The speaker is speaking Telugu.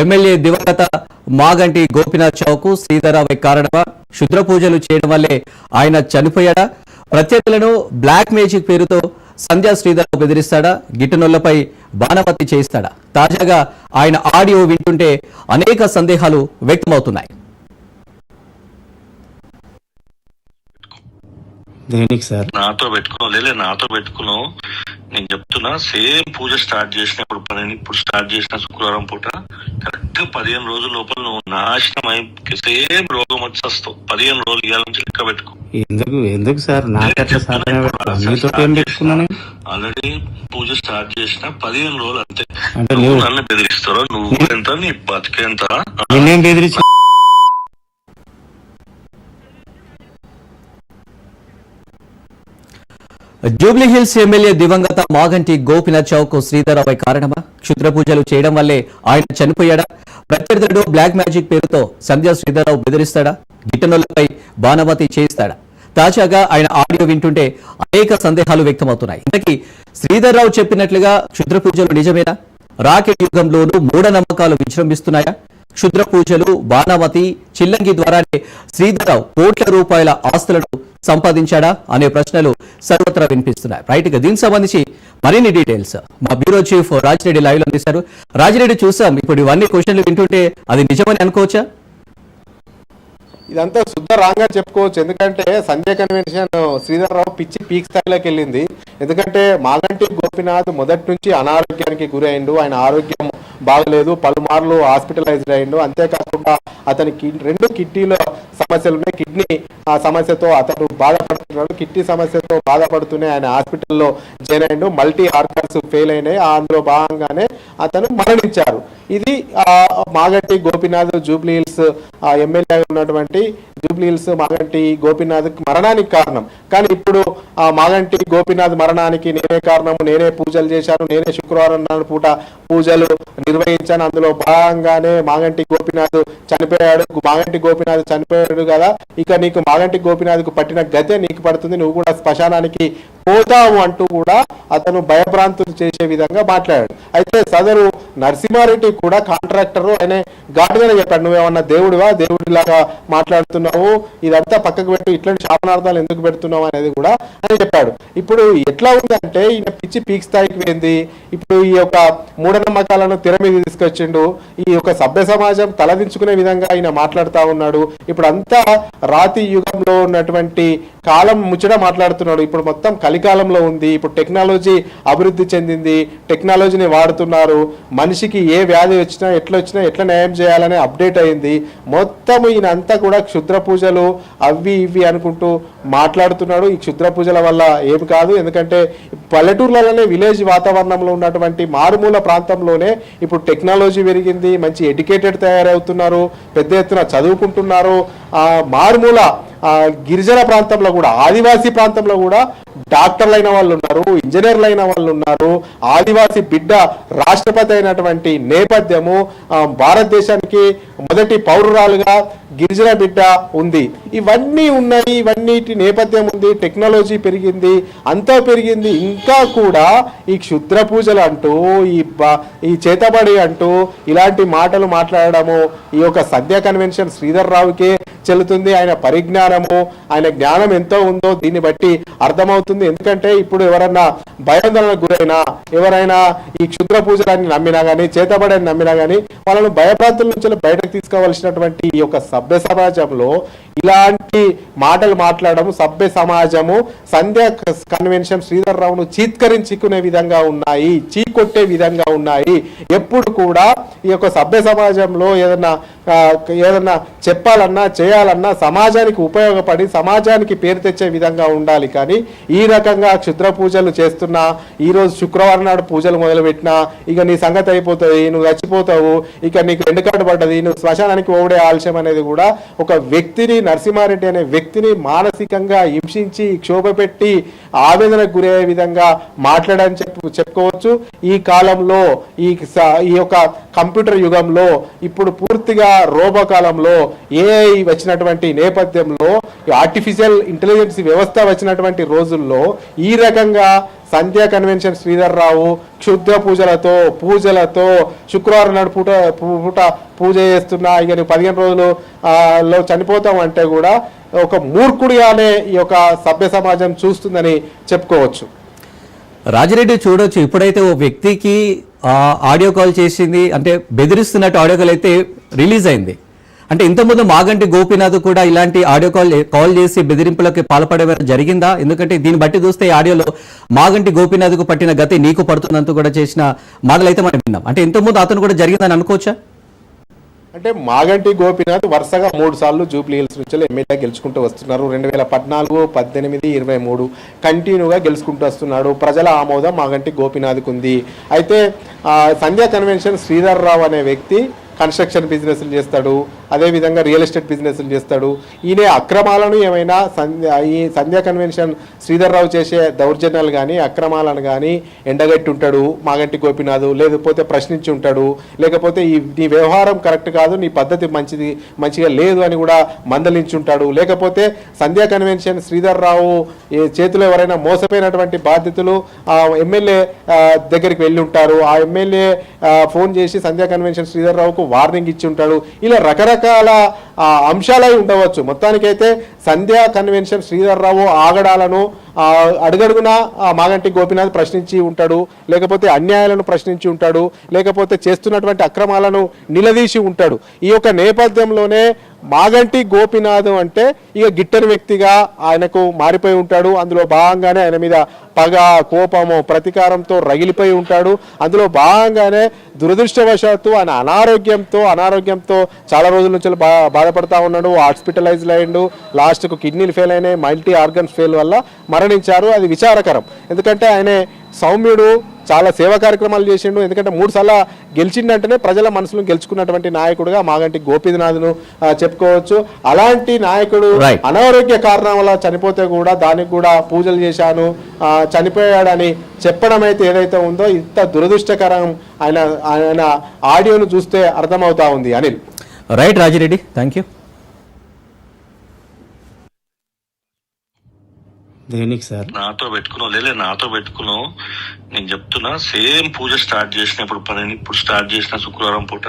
ఎమ్మెల్యే దివంగత మాగంటి గోపినాథ్ చౌకు శ్రీధరరావు కారణమా క్షుద్ర పూజలు చేయడం వల్లే ఆయన చనిపోయాడా? ప్రత్యర్థులను బ్లాక్ మేజిక్ పేరుతో సంధ్యా శ్రీధరరావు బెదిరిస్తాడా? గిట్టనొల్లపై బాణపత్తి చేయిస్తాడా? తాజాగా ఆయన ఆడియో వింటుంటే అనేక సందేహాలు వ్యక్తమవుతున్నాయి. దేనికి సార్? నాతో పెట్టుకున్నావు లేదు నాతో పెట్టుకున్నావు. నేను చెప్తున్నా సేమ్ పూజ స్టార్ట్ చేసినప్పుడు పని ఇప్పుడు స్టార్ట్ చేసిన శుక్రవారం పూట కరెక్ట్ పదిహేను రోజుల లోపల నువ్వు నాశనం అయి సేమ్ రోగం వచ్చి వస్తావు. పదిహేను రోజులు ఇవాళ నుంచి లెక్క పెట్టుకో. ఎందుకు ఎందుకు సార్? ఆల్రెడీ పూజ స్టార్ట్ చేసిన పదిహేను రోజులు అంతే. నువ్వు నన్ను బెదిరిస్తావు? నువ్వు ఎంత నీ బతికేంత? బెదిరించి జూబ్లీహిల్స్ ఎమ్మెల్యే దివంగత మాగంటి గోపినాథ్ చౌక్ శ్రీధరరావు కారణమా? క్షుద్ర పూజలు చేయడం వల్లే ఆయన చనిపోయాడా? ప్రత్యర్థుడు బ్లాక్ మ్యాజిక్ పేరుతో సంధ్యా శ్రీధరరావు బెదిరిస్తాడా? గిట్టనొల్లపై బాణమతి చేయిస్తాడా? తాజాగా ఆయన ఆడియో వింటుంటే అనేక సందేహాలు వ్యక్తమవుతున్నాయి. ఇంతకీ శ్రీధర్రావు చెప్పినట్లుగా క్షుద్ర పూజలు నిజమేనా? రాకెట్ యుగంలోనూ మూఢనమ్మకాలు విజృంభిస్తున్నాయా? క్షుద్ర పూజలు బాణామతి చిల్లంగి ద్వారానే శ్రీధర్రావు కోట్ల రూపాయల ఆస్తులను సంపాదించాడా అనే ప్రశ్నలు సర్వత్రా వినిపిస్తున్నాయి. రైట్గా దీనికి సంబంధించి మరిన్ని డీటెయిల్స్. మా బ్యూరో చీఫ్ రాజిరెడ్డి లైవ్లో అందిస్తారు. రాజిరెడ్డి చూసాం ఇప్పుడు ఇవన్నీ క్వశ్చన్లు వింటుంటే అది నిజమని అనుకోవచ్చా? ఇదంతా శుద్ధ రాంగా చెప్పుకోవచ్చు. ఎందుకంటే సంజయ్ కన్వెన్షన్ శ్రీధర్రావు పిచ్చి పీక్ స్థాయిలోకి వెళ్ళింది. ఎందుకంటే మాగంటి గోపినాథ్ మొదటి నుంచి అనారోగ్యానికి గురైండు ఆయన ఆరోగ్యం బాగలేదు. పలుమార్లు హాస్పిటలైజ్డ్ అయిండు. అంతేకాకుండా అతనికి రెండు కిడ్నీలో సమస్యలు ఉన్నాయి. కిడ్నీ సమస్యతో అతను బాధపడుతున్నాడు. కిడ్నీ సమస్యతో బాధపడుతూనే ఆయన హాస్పిటల్లో జాయిన్ అయ్యాడు. మల్టీ ఆర్గన్స్ ఫెయిల్ అయినాయి. అందులో భాగంగానే అతను మరణించారు. ఇది ఆ, Maganti Gopinath Jubilee Hills MLA ఉన్నటువంటి జూబ్లీ హిల్స్ మాగంటి గోపినాథ్ మరణానికి కారణం. కానీ ఇప్పుడు ఆ మాగంటి గోపినాథ్ మరణానికి నేనే కారణము. నేనే పూజలు చేశాను. నేనే శుక్రవారం నాడు పూట పూజలు నిర్వహించాను. అందులో భాగంగానే మాగంటి గోపినాథ్ చనిపోయాడు. మాగంటి గోపినాథ్ చనిపోయాడు కదా? ఇక నీకు మాగంటి గోపినాథ్కు పట్టిన గతే నీకు పడుతుంది. నువ్వు కూడా శ్మశానానికి పోతావు అంటూ కూడా అతను భయభ్రాంతులు చేసే విధంగా మాట్లాడాడు. అయితే సదరు నరసింహారెడ్డి కూడా కాంట్రాక్టర్ ఆయన ఘాటుగానే చెప్పాడు. నువ్వేమన్నా దేవుడివా? దేవుడిలాగా మాట్లాడుతున్నావు? ఇదంతా పక్కకు పెట్టు. ఇట్లాంటి శాపనార్థాలు ఎందుకు పెడుతున్నావు? అనేది కూడా అని చెప్పాడు. ఇప్పుడు ఎట్లా ఉందంటే ఈయన పిచ్చి పీక్ స్థాయికి పోయింది. ఇప్పుడు ఈ యొక్క మూఢనమ్మకాలను తెర మీద తీసుకొచ్చిండు. ఈ యొక్క సభ్య సమాజం తలదించుకునే విధంగా ఆయన మాట్లాడుతూ ఉన్నాడు. ఇప్పుడు అంతా రాతి యుగంలో ఉన్నటువంటి కాలం ముచ్చట మాట్లాడుతున్నాడు. ఇప్పుడు మొత్తం కలికాలంలో ఉంది ఇప్పుడు టెక్నాలజీ అభివృద్ధి చెందింది టెక్నాలజీని వాడుతున్నారు మనిషికి ఏ వ్యాధి వచ్చినా ఎట్లా వచ్చినా ఎట్లా న్యాయం చేయాలనే అప్డేట్ అయింది. మొత్తం ఈయన అంతా కూడా క్షుద్ర పూజలు అవి ఇవి అనుకుంటూ మాట్లాడుతున్నాడు. ఈ క్షుద్ర పూజల వల్ల ఏమి కాదు ఎందుకంటే పల్లెటూర్లలోనే విలేజ్ వాతావరణంలో ఉన్నటువంటి మారుమూల ప్రాంతంలోనే ఇప్పుడు టెక్నాలజీ పెరిగింది మంచి ఎడ్యుకేటెడ్ తయారవుతున్నారు పెద్ద ఎత్తున చదువుకుంటున్నారు. మారుమూల గిరిజన ప్రాంతంలో కూడా ఆదివాసీ ప్రాంతంలో కూడా డాక్టర్లు అయిన వాళ్ళు ఉన్నారు ఇంజనీర్లు అయిన వాళ్ళు ఉన్నారు. ఆదివాసీ బిడ్డ రాష్ట్రపతి అయినటువంటి నేపథ్యము భారతదేశానికి మొదటి పౌరురాలుగా గిరిజన బిడ్డ ఉంది. ఇవన్నీ ఉన్నాయి ఇవన్నిటి నేపథ్యం ఉంది టెక్నాలజీ పెరిగింది అంతా పెరిగింది. ఇంకా కూడా ఈ క్షుద్ర పూజలు అంటూ ఈ ఈ చేతబడి అంటూ ఇలాంటి మాటలు మాట్లాడడము ఈ యొక్క సద్య కన్వెన్షన్ శ్రీధర్ రావుకే చెల్లుతుంది. ఆయన పరిజ్ఞానము ఆయన జ్ఞానం ఎంతో ఉందో దీన్ని బట్టి అర్థమవుతుంది. ఎందుకంటే ఇప్పుడు ఎవరన్నా భయాందోళనకు గురైనా ఎవరైనా ఈ క్షుద్ర పూజలని నమ్మినా కానీ చేతబడని నమ్మినా కానీ వాళ్ళను భయభ్రాంతుల నుంచి బయటకు తీసుకోవాల్సినటువంటి ఈ యొక్క సభ్య సమాజంలో ఇలాంటి మాటలు మాట్లాడడం సభ్య సమాజము సంధ్య కన్వెన్షన్ శ్రీధర్ రావును చీత్కరించుకునే విధంగా ఉన్నాయి చీకొట్టే విధంగా ఉన్నాయి. ఎప్పుడు కూడా ఈ యొక్క సభ్య సమాజంలో ఏదన్నా ఏదన్నా చెప్పాలన్నా చేయాలన్నా సమాజానికి ఉపయోగపడి సమాజానికి పేరు తెచ్చే విధంగా ఉండాలి. కానీ ఈ రకంగా క్షుద్ర పూజలు చేస్తున్నా ఈరోజు శుక్రవారం నాడు పూజలు మొదలుపెట్టినా ఇక నీ సంగతి అయిపోతుంది నువ్వు చచ్చిపోతావు ఇక నీకు ఎండు కార్డు పడ్డది నువ్వు శ్మశానానికి ఓడే ఆలస్యం అనేది కూడా ఒక వ్యక్తిని నరసింహారెడ్డి అనే వ్యక్తిని మానసికంగా హింసించి క్షోభ పెట్టి ఆవేదనకు గురయ్యే విధంగా మాట్లాడని చెప్పు చెప్పుకోవచ్చు. ఈ కాలంలో ఈ స- ఈ యొక్క కంప్యూటర్ యుగంలో ఇప్పుడు పూర్తిగా రోబో కాలంలో ఏఐ వచ్చినటువంటి నేపథ్యంలో ఆర్టిఫిషియల్ ఇంటెలిజెన్స్ వ్యవస్థ వచ్చినటువంటి రోజుల్లో ఈ రకంగా సంధ్యా కన్వెన్షన్ శ్రీధర్ రావు క్షుద్ర పూజలతో పూజలతో శుక్రవారం నాడు పూట పూ- పూట పూజ చేస్తున్నా. ఇక నువ్వు పదిహేను రోజులు లో చనిపోతాం అంటే కూడా ఒక మూర్ఖుడిగానే ఈ యొక్క సభ్య సమాజం చూస్తుందని చెప్పుకోవచ్చు. రాజిరెడ్డి చూడొచ్చు. ఇప్పుడైతే ఓ వ్యక్తికి ఆడియో కాల్ చేసింది. అంటే బెదిరిస్తున్నట్టు ఆడియో కాల్ అయితే రిలీజ్ అయింది. అంటే ఇంతకుముందు మాగంటి గోపీనాథ్ కూడా ఇలాంటి ఆడియో కాల్ కాల్ చేసి బెదిరింపులకి పాల్పడే జరిగిందా? ఎందుకంటే దీన్ని బట్టి చూస్తే ఈ ఆడియోలో మాగంటి గోపీనాథ్కు పట్టిన గతి నీకు పడుతుందంటూ కూడా చేసిన మాటలు అయితే మనం విన్నాం. అంటే ఇంతకుముందు అతను కూడా జరిగిందని అనుకోవచ్చా? అంటే మాగంటి గోపీనాథ్ వరుసగా మూడు సార్లు జూబ్లీ హిల్స్ నుంచి ఎమ్మెల్యే గెలుచుకుంటూ వస్తున్నారు. రెండు వేల పద్నాలుగు పద్దెనిమిది ఇరవై మూడు కంటిన్యూగా గెలుచుకుంటూ వస్తున్నాడు. ప్రజల ఆమోదం మాగంటి గోపీనాథ్కు ఉంది అయితే సంధ్యా కన్వెన్షన్ శ్రీధర్ రావు అనే వ్యక్తి కన్స్ట్రక్షన్ బిజినెస్లు చేస్తాడు అదేవిధంగా రియల్ ఎస్టేట్ బిజినెస్లు చేస్తాడు. ఈయన అక్రమాలను ఏమైనా సంధ్య ఈ సంధ్యా కన్వెన్షన్ శ్రీధర్ రావు చేసే దౌర్జన్యాలు కానీ అక్రమాలను కానీ ఎండగట్టి ఉంటాడు మాగంటి గోపినాథ్ లేకపోతే ప్రశ్నించి ఉంటాడు. లేకపోతే ఈ నీ వ్యవహారం కరెక్ట్ కాదు నీ పద్ధతి మంచిది మంచిగా లేదు అని కూడా మందలించి ఉంటాడు. లేకపోతే సంధ్యా కన్వెన్షన్ శ్రీధర్ రావు ఈ చేతిలో ఎవరైనా మోసపోయినటువంటి బాధ్యతలు ఆ ఎమ్మెల్యే దగ్గరికి వెళ్ళి ఉంటారు. ఆ ఎమ్మెల్యే ఫోన్ చేసి సంధ్యా కన్వెన్షన్ శ్రీధర్ రావుకు వార్నింగ్ ఇచ్చి ఉంటాడు. ఇలా రకరకాల అంశాలై ఉండవచ్చు. మొత్తానికైతే సంధ్యా కన్వెన్షన్ శ్రీధర్రావు ఆగడాలను అడుగడుగునా మాగంటి గోపినాథ్ ప్రశ్నించి ఉంటాడు లేకపోతే అన్యాయాలను ప్రశ్నించి ఉంటాడు లేకపోతే చేస్తున్నటువంటి అక్రమాలను నిలదీసి ఉంటాడు. ఈ యొక్క నేపథ్యంలోనే మాగంటి గోపినాథ్ అంటే ఇక గిట్టని వ్యక్తిగా ఆయనకు మారిపోయి ఉంటాడు. అందులో భాగంగానే ఆయన మీద పగ కోపము ప్రతీకారంతో రగిలిపోయి ఉంటాడు. అందులో భాగంగానే దురదృష్టవశాత్తు ఆయన అనారోగ్యంతో అనారోగ్యంతో చాలా రోజుల నుంచి బా బాధపడతా ఉన్నాడు. హాస్పిటలైజ్డ్ అయ్యిండు. లాస్ట్కు కిడ్నీలు ఫెయిల్ అయినాయి. మల్టీ ఆర్గన్స్ ఫెయిల్ వల్ల మరణించారు. అది విచారకరం. ఎందుకంటే ఆయన సౌమ్యుడు చాలా సేవా కార్యక్రమాలు చేసిండు. ఎందుకంటే మూడు సార్లు గెలిచిండంటేనే ప్రజల మనసును గెలుచుకున్నటువంటి నాయకుడుగా మాగంటి గోపీనాథ్ను చెప్పుకోవచ్చు. అలాంటి నాయకుడు. అనారోగ్య కారణం వల్ల చనిపోతే కూడా దానికి కూడా పూజలు చేశాను చనిపోయాడని చెప్పడం అయితే ఏదైతే ఉందో ఇంత దురదృష్టకరం ఆయన ఆయన ఆడియోను చూస్తే అర్థమవుతా ఉంది. Anil. Right Rajireddy. Thank you దేనికి సార్? నాతో పెట్టుకున్నావు లేలే నాతో పెట్టుకున్నావు. నేను చెప్తున్నా సేమ్ పూజ స్టార్ట్ చేసిన ఇప్పుడు పని ఇప్పుడు స్టార్ట్ చేసిన శుక్రవారం పూట